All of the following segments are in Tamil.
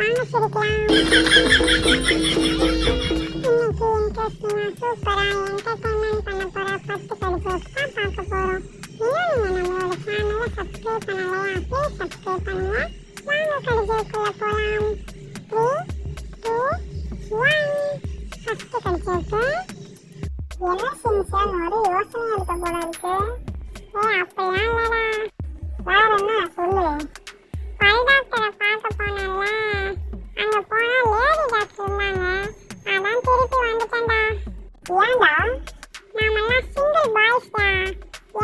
வாங்க சிரிக்கலாம் இன்னைக்கு இன்ட்ரெஸ்டிங்கா சூப்பரா என்டர்டைன்மெண்ட் பண்ண போற பத்து கடி ஜோக்ஸ் தான் பார்க்க போறோம் இன்னும் நீங்க நம்மளோட சேனலை சப்ஸ்கிரைப் பண்ணலையா ப்ளீஸ் சப்ஸ்கிரைப் பண்ணுங்க வாங்க கடி ஜோக்குள்ள போலாம் த்ரீ டூ ஒன் ஃபர்ஸ்ட் கடி ஜோக்கு என்ன சிம்சன் ஒரு யோசனை இருக்க போல இருக்கு ஏ அப்படிலாம் ஏன்டா நாமெல்லாம் சிங்கிள் பாய்ஸ் தான்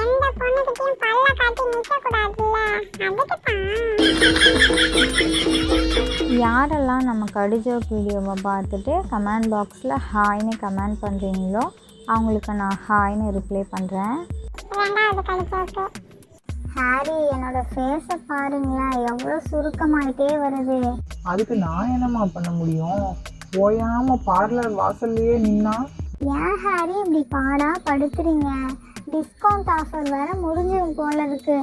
எந்த பொண்ணுகிட்டயும் பல்ல காட்டி நிக்க கூடாதுல்ல அதுக்கு தான் யாரெல்லாம் நம்ம கடிஜோக் வீடியோவை பார்த்துட்டு கமெண்ட் பாக்ஸில் ஹாய்னு கமெண்ட் பண்ணுறீங்களோ அவங்களுக்கு நான் ஹாய்னு ரிப்ளை பண்ணுறேன் ரெண்டாவது கழிச்சோக்கு ஹாரி என்னோட ஃபேஸை பாருங்களேன். எவ்வளோ சுருக்கமாயிட்டே வருது. அதுக்கு நான் என்னம்மா பண்ண முடியும்? ஓயாம பார்லர் வாசல்லையே நின்னா ஏன் ஹாரி இப்படி பாடா படுத்துறீங்க? டிஸ்கவுண்ட் ஆஃபர் வேற முடிஞ்சிடும் போல இருக்கு.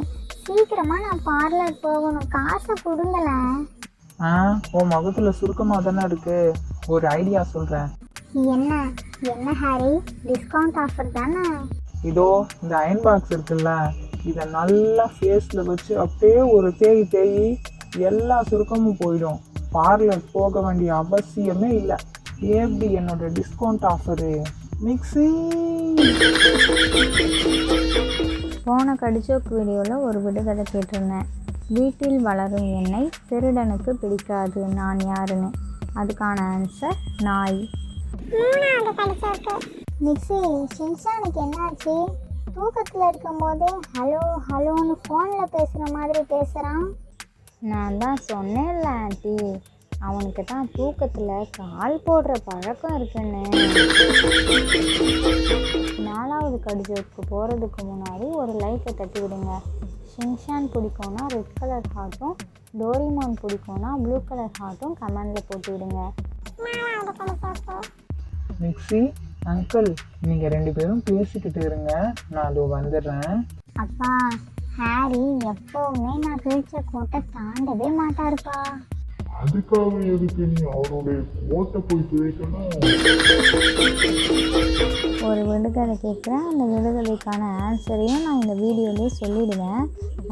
சீக்கிரமா நான் பார்லர் போகணும். காசை கொடுங்களேன் ஆ உன் முகத்துல சுருக்கமா தானே இருக்கு. ஒரு ஐடியா சொல்றேன். என்ன? என்ன ஹாரி? டிஸ்கவுண்ட் ஆஃபர் தானே? இதோ இந்த அயன் பாக்ஸ் இருக்குல்ல. இதை நல்லா ஃபேஸில் வச்சு அப்படியே ஒரு தேய் தேய் எல்லா சுருக்கமும் போயிடும். பார்லர் போக வேண்டிய அவசியமே இல்லை. எப்படி என்னோட டிஸ்கவுண்ட் ஆஃபரு மிக்ஸி போன கடிச்சோக் வீடியோவில் ஒரு விடுகதை கேட்டிருந்தேன். வீட்டில் வளரும் எண்ணெய் திருடனுக்கு பிடிக்காது நான் யாருன்னு. அதுக்கான ஆன்சர் நாய். மிக்ஸி ஷின்சானுக்கு என்னாச்சு? தூக்கத்தில் இருக்கும்போதே ஹலோ ஹலோன்னு ஃபோனில் பேசுகிற மாதிரி பேசுகிறான் நான் தான் சொன்னேன்ல ஆண்டி. அவனுக்கு தான் தூக்கத்தில் கால் போடுற பழக்கம் இருக்குன்னு. நாலாவது கடிதத்துக்கு போகிறதுக்கு முன்னாடி ஒரு லைக்கை தட்டி விடுங்க. ஷின்ஷான் பிடிக்கும்னா ரெட் கலர் ஹார்ட்டும் டோரிமான் பிடிக்கும்னா ப்ளூ கலர் ஹார்ட்டும் கமெண்டில் போட்டு விடுங்க. மிக்ஸி அங்கிள் நீங்கள் ரெண்டு பேரும் பேசிக்கிட்டு இருங்க. நான் அதோ வந்துடுறேன். அப்பா ஹாரி எப்பவுமே நான் கிழிச்ச கோட்டை தாண்டவே மாட்டாருப்பா. அதுக்காக எதுக்கு நீ அவனுடைய கோட்டை போய் கிழிக்கணும் ஒரு விடுகதை கேட்குறேன். அந்த விடுகதைக்கான ஆன்சரையும் நான் இந்த வீடியோலேயே சொல்லிடுவேன்.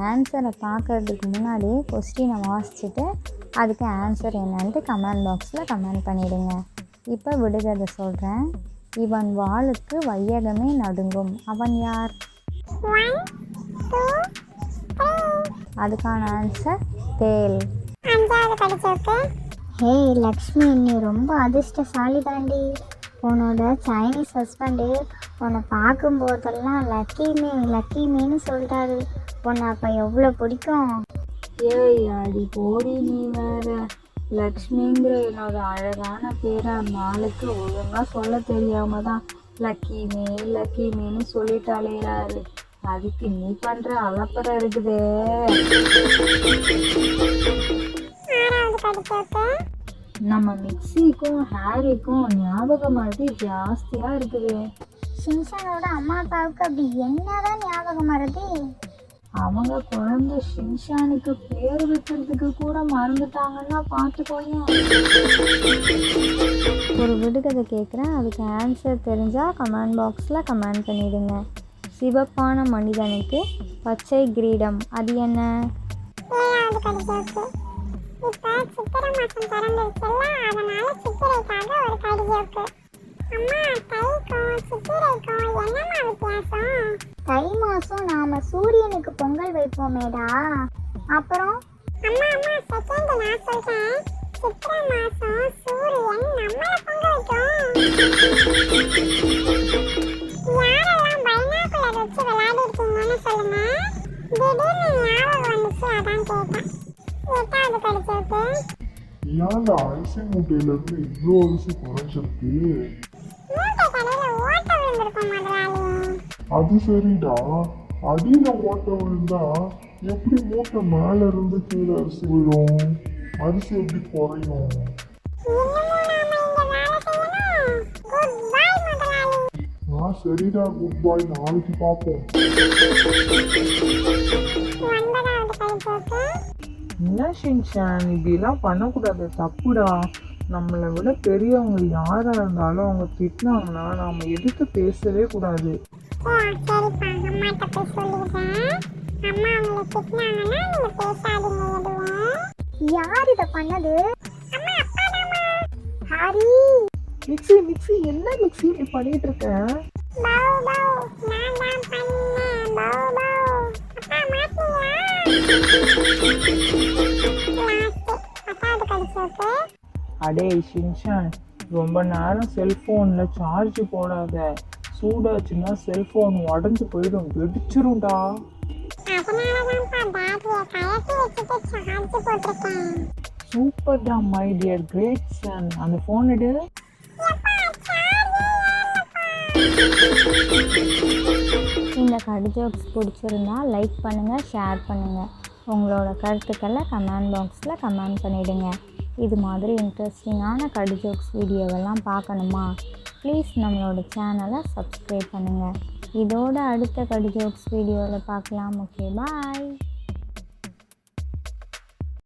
ஆன்சரை பார்க்கறதுக்கு முன்னாடியே கொஸ்டினை வாசிச்சுட்டு அதுக்கு ஆன்சர் என்னன்ட்டு கமெண்ட் பாக்ஸில் கமெண்ட் பண்ணிடுங்க. இப்போ விடுகதை சொல்கிறேன் இவன் வாளுக்கு வையகமே நடுங்கும். அவன் யார்? அதுக்கான ஆன்சர் தேல். அஞ்சாவது கழிச்சோக்கு ஹே லக்ஷ்மி நீ ரொம்ப அதிர்ஷ்டசாலி தாண்டி. உன்னோட சைனீஸ் ஹஸ்பண்டு உன்னை பார்க்கும்போதெல்லாம் லக்கி மீ லக்கி மீன்னு சொல்லிட்டாரு. உன்னை அப்போ எவ்வளோ பிடிக்கும்? ஏய் அடி போடி நீ வேற. லக்ஷ்மிங்கிற என்னோட அழகான பேரை நாளுக்கு ஒழுங்கா சொல்ல தெரியாம தான் லக்கி மீ லக்கி மீன்னு சொல்லிட்டாலேறாரு அதுக்கு நீ பண்ற அலப்பறை இருக்குதே. கழிச்சோக்கு நம்ம மிக்ஸிக்கும் ஹாரிக்கும் ஞாபக மறதி ஜாஸ்தியா இருக்குது. ஷின்சானோட அம்மா அப்பாவுக்கு அப்படி என்னதான் ஞாபகம் மறதி? அவங்க குழந்தை ஷின்ஷானுக்கு பேர் வைக்கிறதுக்கு கூட மறந்துட்டாங்கன்னா பார்த்துக்கோயேன் ஒரு விடுகதை கேட்குறேன் அதுக்கு ஆன்சர் தெரிஞ்சால் கமெண்ட் பாக்ஸில் கமெண்ட் பண்ணிடுங்க. சிவப்பான மனிதனுக்கு பச்சை கிரீடம். அது என்ன? இப்ப சித்திரை மாசம் பிறந்துருச்சுல்ல அதனால சித்திரைக்காக ஒரு கடிஜோக்கு அம்மா தைக்கும் சித்திரைக்கும் என்னம்மா வித்தியாசம்? தை மாதம் நாம் சூரியனுக்கு பொங்கல் வைப்போமேடா. அப்புறம்? அம்மா அம்மா செகண்ட் நான் சொல்றேன். சித்திரை மாசம் சூரியன் நம்மள பொங்க வைக்கும். கடிஜோக்கு ஏன்டா அரிசி மூட்டையில இருந்து இவ்வளோ அரிசி குறைஞ்சிருக்கு? அது சரிடா. அடியில ஓட்ட விழுந்தா எப்படி மூட்டை மேல இருந்து கீழே அரிசி விழும்? அரிசி எப்படி குறையும்? ஆ சரிடா குட் பாய் நாளைக்கு பார்ப்போம் என்ன ஷின்ஷான் இப்படிலாம் பண்ணக்கூடாது. தப்புடா. நம்மளை விட பெரியவங்க யாராக இருந்தாலும் அவங்க திட்டினாங்கன்னா நாம் எதுக்கு பேசவே கூடாது. யார் இதை பண்ணது? ஹரி. மிக்ஸி மிக்ஸி என்ன மிக்ஸி இப்படி பண்ணிட்டு பவு நான் அடே ஷின்ஷான் ரொம்ப நேரம் செல்ஃபோனில் சார்ஜ் போடாத. சூடாச்சுன்னா செல்ஃபோன் உடஞ்சி போயிடும். வெடிச்சிரும்டா. சூப்பர் பேட்டரியை சூப்பர்டா மை டியர் கிரேட் சன் அந்த ஃபோன் எடு. இந்த கடு ஜோக்ஸ் பிடிச்சிருந்தா லைக் பண்ணுங்கள் ஷேர் பண்ணுங்கள் உங்களோட கருத்துக்களை கமெண்ட் பாக்ஸில் கமெண்ட் பண்ணிவிடுங்க இது மாதிரி இன்ட்ரெஸ்டிங்கான கடி ஜோக்ஸ் வீடியோவெல்லாம் பார்க்கணுமா? ப்ளீஸ் நம்மளோட சேனலை சப்ஸ்கிரைப் பண்ணுங்கள் இதோட அடுத்த கடி ஜோக்ஸ் வீடியோவில் பார்க்கலாம். Okay bye